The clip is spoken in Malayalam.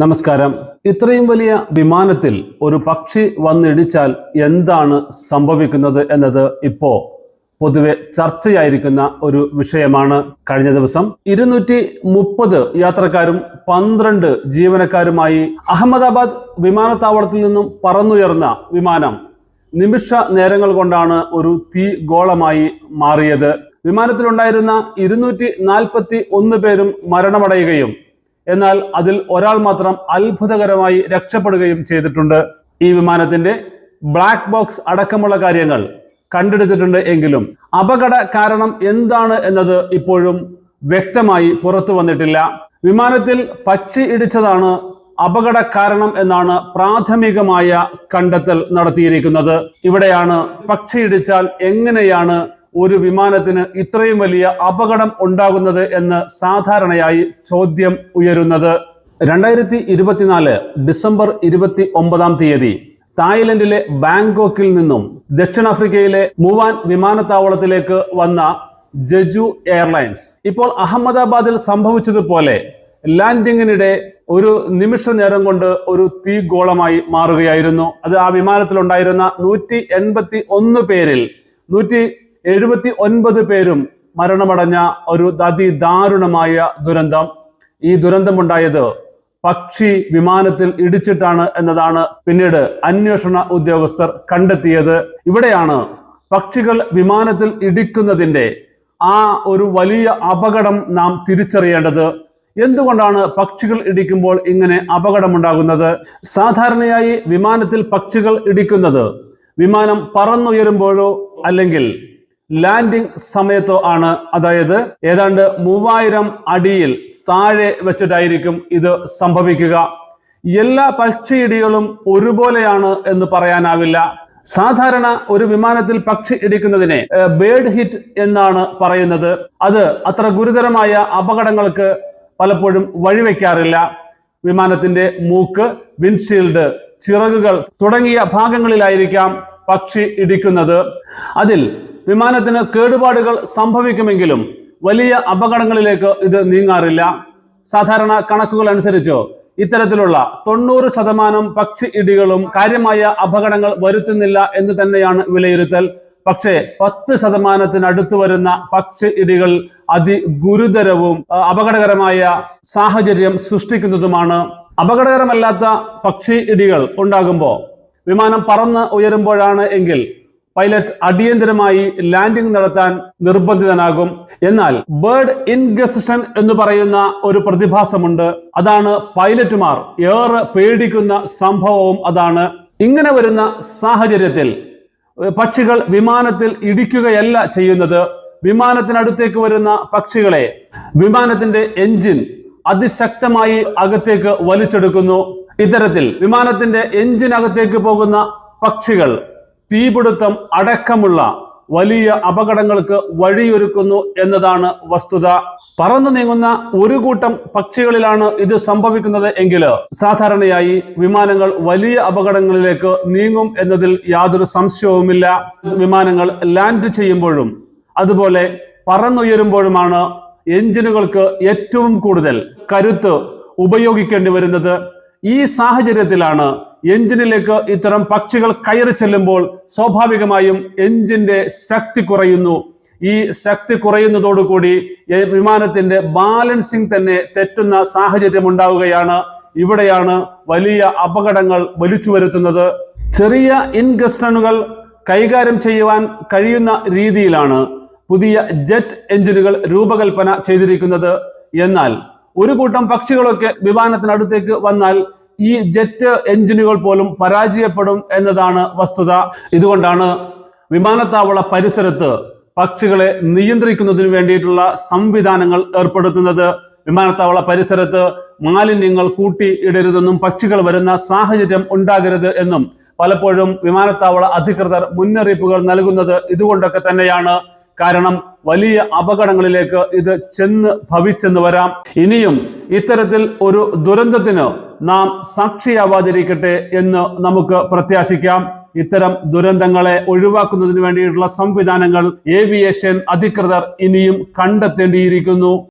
നമസ്കാരം. ഇത്രയും വലിയ വിമാനത്തിൽ ഒരു പക്ഷി വന്നിടിച്ചാൽ എന്താണ് സംഭവിക്കുന്നത് എന്നത് ഇപ്പോ പൊതുവെ ചർച്ചയായിരിക്കുന്ന ഒരു വിഷയമാണ്. കഴിഞ്ഞ ദിവസം ഇരുന്നൂറ്റി മുപ്പത് യാത്രക്കാരും പന്ത്രണ്ട് ജീവനക്കാരുമായി അഹമ്മദാബാദ് വിമാനത്താവളത്തിൽ നിന്നും പറന്നുയർന്ന വിമാനം നിമിഷ നേരങ്ങൾ കൊണ്ടാണ് ഒരു തീ ഗോളമായി മാറിയത്. വിമാനത്തിലുണ്ടായിരുന്ന ഇരുന്നൂറ്റി നാൽപ്പത്തി ഒന്ന് പേരും മരണമടയുകയും എന്നാൽ അതിൽ ഒരാൾ മാത്രം അത്ഭുതകരമായി രക്ഷപ്പെടുകയും ചെയ്തിട്ടുണ്ട്. ഈ വിമാനത്തിന്റെ ബ്ലാക്ക് ബോക്സ് അടക്കമുള്ള കാര്യങ്ങൾ കണ്ടെടുത്തിട്ടുണ്ട് എങ്കിലും അപകട കാരണം എന്താണ് എന്നത് ഇപ്പോഴും വ്യക്തമായി പുറത്തു വന്നിട്ടില്ല. വിമാനത്തിൽ പക്ഷി ഇടിച്ചതാണ് അപകട കാരണം എന്നാണ് പ്രാഥമികമായ കണ്ടെത്തൽ നടത്തിയിരിക്കുന്നത്. ഇവിടെയാണ് പക്ഷി ഇടിച്ചാൽ എങ്ങനെയാണ് ഒരു വിമാനത്തിന് ഇത്രയും വലിയ അപകടം ഉണ്ടാകുന്നത് എന്ന് സാധാരണയായി ചോദ്യം ഉയരുന്നത്. രണ്ടായിരത്തി ഇരുപത്തിനാല് ഡിസംബർ ഇരുപത്തി ഒമ്പതാം തീയതി തായ്ലൻഡിലെ ബാങ്കോക്കിൽ നിന്നും ദക്ഷിണാഫ്രിക്കയിലെ മുവാൻ വിമാനത്താവളത്തിലേക്ക് വന്ന ജജു എയർലൈൻസ്. ഇപ്പോൾ അഹമ്മദാബാദിൽ സംഭവിച്ചതുപോലെ ലാൻഡിങ്ങിനിടെ ഒരു നിമിഷ നേരം കൊണ്ട് ഒരു തീഗോളമായി മാറുകയായിരുന്നു. അത് ആ വിമാനത്തിലുണ്ടായിരുന്ന നൂറ്റി എൺപത്തി ഒന്ന് പേരിൽ നൂറ്റി എഴുപത്തി ഒൻപത് പേരും മരണമടഞ്ഞ ഒരു അതിദാരുണമായ ദുരന്തം. ഈ ദുരന്തമുണ്ടായത് പക്ഷി വിമാനത്തിൽ ഇടിച്ചിട്ടാണ് എന്നതാണ് പിന്നീട് അന്വേഷണ ഉദ്യോഗസ്ഥർ കണ്ടെത്തിയത്. ഇവിടെയാണ് പക്ഷികൾ വിമാനത്തിൽ ഇടിക്കുന്നതിന്റെ ആ ഒരു വലിയ അപകടം നാം തിരിച്ചറിയേണ്ടത്. എന്തുകൊണ്ടാണ് പക്ഷികൾ ഇടിക്കുമ്പോൾ ഇങ്ങനെ അപകടമുണ്ടാകുന്നത്? സാധാരണയായി വിമാനത്തിൽ പക്ഷികൾ ഇടിക്കുന്നത് വിമാനം പറന്നുയരുമ്പോഴോ അല്ലെങ്കിൽ ലാൻഡിംഗ് സമയത്തോ ആണ്. അതായത് ഏതാണ്ട് മൂവായിരം അടിയിൽ താഴെ വെച്ചിട്ടായിരിക്കും ഇത് സംഭവിക്കുക. എല്ലാ പക്ഷിയിടികളും ഒരുപോലെയാണ് എന്ന് പറയാനാവില്ല. സാധാരണ ഒരു വിമാനത്തിൽ പക്ഷി ഇടിക്കുന്നതിനെ ബേർഡ് ഹിറ്റ് എന്നാണ് പറയുന്നത്. അത് അത്ര ഗുരുതരമായ അപകടങ്ങൾക്ക് പലപ്പോഴും വഴിവെക്കാറില്ല. വിമാനത്തിന്റെ മൂക്ക് വിൻഷീൽഡ് ചിറകുകൾ തുടങ്ങിയ ഭാഗങ്ങളിലായിരിക്കാം പക്ഷി ഇടിക്കുന്നത്. അതിൽ വിമാനത്തിന് കേടുപാടുകൾ സംഭവിക്കുമെങ്കിലും വലിയ അപകടങ്ങളിലേക്ക് ഇത് നീങ്ങാറില്ല. സാധാരണ കണക്കുകൾ അനുസരിച്ച് ഇത്തരത്തിലുള്ള തൊണ്ണൂറ് ശതമാനം പക്ഷി ഇടികളും കാര്യമായ അപകടങ്ങൾ വരുത്തുന്നില്ല എന്ന് തന്നെയാണ് വിലയിരുത്തൽ. പക്ഷേ പത്ത് ശതമാനത്തിനടുത്ത് വരുന്ന പക്ഷി ഇടികൾ അതിഗുരുതരവും അപകടകരമായ സാഹചര്യം സൃഷ്ടിക്കുന്നതുമാണ്. അപകടകരമല്ലാത്ത പക്ഷി ഇടികൾ ഉണ്ടാകുമ്പോൾ വിമാനം പറന്ന് ഉയരുമ്പോഴാണ് എങ്കിൽ പൈലറ്റ് അടിയന്തരമായി ലാൻഡിംഗ് നടത്താൻ നിർബന്ധിതനാകും. എന്നാൽ ബേർഡ് ഇൻഗസിഷൻ എന്ന് പറയുന്ന ഒരു പ്രതിഭാസമുണ്ട്. അതാണ് പൈലറ്റുമാർ ഏറെ പേടിക്കുന്ന സംഭവവും അതാണ്. ഇങ്ങനെ വരുന്ന സാഹചര്യത്തിൽ പക്ഷികൾ വിമാനത്തിൽ ഇടിക്കുകയല്ല ചെയ്യുന്നത്. വിമാനത്തിനടുത്തേക്ക് വരുന്ന പക്ഷികളെ വിമാനത്തിന്റെ എഞ്ചിൻ അതിശക്തമായി അകത്തേക്ക് വലിച്ചെടുക്കുന്നു. ഇത്തരത്തിൽ വിമാനത്തിന്റെ എഞ്ചിനകത്തേക്ക് പോകുന്ന പക്ഷികൾ തീപിടുത്തം അടക്കമുള്ള വലിയ അപകടങ്ങൾക്ക് വഴിയൊരുക്കുന്നു എന്നതാണ് വസ്തുത. പറന്നു നീങ്ങുന്ന ഒരു കൂട്ടം പക്ഷികളിലാണ് ഇത് സംഭവിക്കുന്നത് എങ്കിൽ സാധാരണയായി വിമാനങ്ങൾ വലിയ അപകടങ്ങളിലേക്ക് നീങ്ങും എന്നതിൽ യാതൊരു സംശയവുമില്ല. വിമാനങ്ങൾ ലാൻഡ് ചെയ്യുമ്പോഴും അതുപോലെ പറന്നുയരുമ്പോഴുമാണ് എഞ്ചിനുകൾക്ക് ഏറ്റവും കൂടുതൽ കരുത്ത് ഉപയോഗിക്കേണ്ടി വരുന്നത്. ഈ സാഹചര്യത്തിലാണ് എഞ്ചിനിലേക്ക് ഇത്തരം പക്ഷികൾ കയറി ചെല്ലുമ്പോൾ സ്വാഭാവികമായും എഞ്ചിന്റെ ശക്തി കുറയുന്നു. ഈ ശക്തി കുറയുന്നതോടുകൂടി വിമാനത്തിന്റെ ബാലൻസിങ് തന്നെ തെറ്റുന്ന സാഹചര്യം ഉണ്ടാവുകയാണ്. ഇവിടെയാണ് വലിയ അപകടങ്ങൾ വലിച്ചു വരുത്തുന്നത്. ചെറിയ ഇൻഗസ്റ്റണുകൾ കൈകാര്യം ചെയ്യുവാൻ കഴിയുന്ന രീതിയിലാണ് പുതിയ ജെറ്റ് എഞ്ചിനുകൾ രൂപകൽപ്പന ചെയ്തിരിക്കുന്നത്. എന്നാൽ ഒരു കൂട്ടം പക്ഷികളൊക്കെ വിമാനത്തിനടുത്തേക്ക് വന്നാൽ ഈ ജെറ്റ് എഞ്ചിനുകൾ പോലും പരാജയപ്പെടും എന്നതാണ് വസ്തുത. ഇതുകൊണ്ടാണ് വിമാനത്താവള പരിസരത്ത് പക്ഷികളെ നിയന്ത്രിക്കുന്നതിന് വേണ്ടിയിട്ടുള്ള സംവിധാനങ്ങൾ ഏർപ്പെടുത്തുന്നത്. വിമാനത്താവള പരിസരത്ത് മാലിന്യങ്ങൾ കൂട്ടി ഇടരുതെന്നും പക്ഷികൾ വരുന്ന സാഹചര്യം ഉണ്ടാകരുത് എന്നും പലപ്പോഴും വിമാനത്താവള അധികൃതർ മുന്നറിയിപ്പുകൾ നൽകുന്നത് ഇതുകൊണ്ടൊക്കെ തന്നെയാണ്. കാരണം വലിയ അപകടങ്ങളിലേക്ക് ഇത് ചെന്ന് ഭവിച്ചെന്ന് വരാം. ഇനിയും ഇത്തരത്തിൽ ഒരു ദുരന്തത്തിന് നാം സാക്ഷിയാവാതിരിക്കട്ടെ എന്ന് നമുക്ക് പ്രത്യാശിക്കാം. ഇത്തരം ദുരന്തങ്ങളെ ഒഴിവാക്കുന്നതിന് വേണ്ടിയിട്ടുള്ള സംവിധാനങ്ങൾ ഏവിയേഷൻ അധികൃതർ ഇനിയും കണ്ടെത്തേണ്ടിയിരിക്കുന്നു.